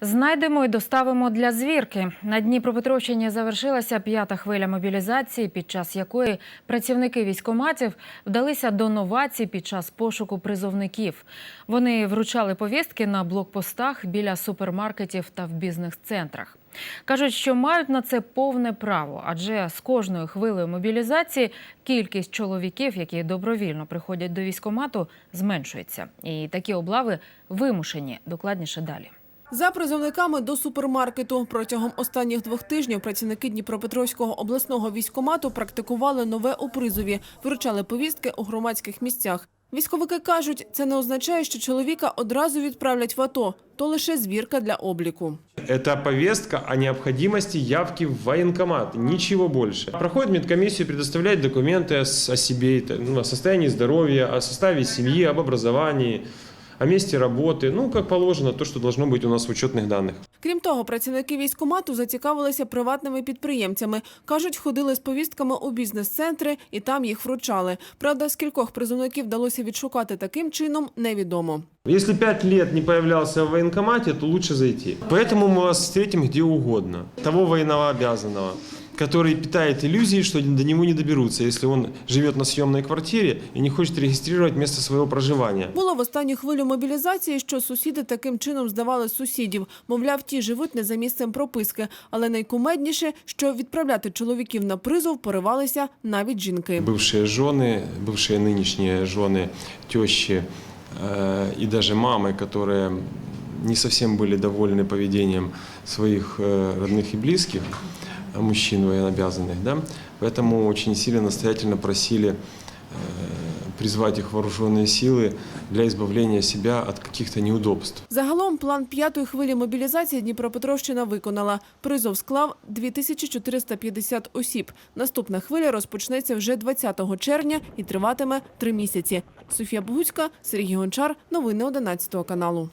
Знайдемо і доставимо для звірки. На Дніпропетровщині завершилася п'ята хвиля мобілізації, під час якої працівники військоматів вдалися до новацій під час пошуку призовників. Вони вручали повістки на блокпостах біля супермаркетів та в бізнес-центрах. Кажуть, що мають на це повне право, адже з кожною хвилею мобілізації кількість чоловіків, які добровільно приходять до військомату, зменшується. І такі облави вимушені. Докладніше далі. За призовниками до супермаркету протягом останніх двох тижнів працівники Дніпропетровського обласного військомату практикували нове у призові, вручали повістки у громадських місцях. Військовики кажуть, це не означає, що чоловіка одразу відправлять в АТО, то лише звірка для обліку. Это повестка о необходимости явки в военкомат, ничего больше. Проходит медкомиссию, предоставляет документы о с- о себе, это, ну, о состоянии здоровья, о составе семьи, об образовании, о месте работы, ну, как положено, то, что должно быть у нас в учетных данных. Крім того, працівники військомату зацікавилися приватними підприємцями. Кажуть, ходили з повістками у бізнес-центри і там їх вручали. Правда, скількох призовників вдалося відшукати таким чином, невідомо. Если пять лет не появлялся в военкомате, то лучше зайти. Поэтому мы вас встретим где угодно. Того военнообязанного, который питает иллюзии, что до него не доберутся, если он живет на съемной квартире и не хочет регистрировать место своего проживания. Було в останню хвилю мобілізації, що сусіди таким чином здавали сусідів. Мовляв, ті живуть не за місцем прописки. Але найкумедніше, що відправляти чоловіків на призов поривалися навіть жінки. Бывшие жены, бывшие нынешние жены, тещи э, и даже мамы, которые не совсем были довольны поведением своих э, родных и близких, а мужчин военнообязанных, да, поэтому очень сильно настоятельно просили э, призвать их в вооруженные силы для избавления себя от каких-то неудобств. Загалом план п'ятої хвилі мобілізації Дніпропетровщина виконала. Призов склав 2450 осіб. Наступна хвиля розпочнеться вже 20 червня і триватиме три місяці. Софія Богуцька, Сергій Гончар. Новини 11 каналу.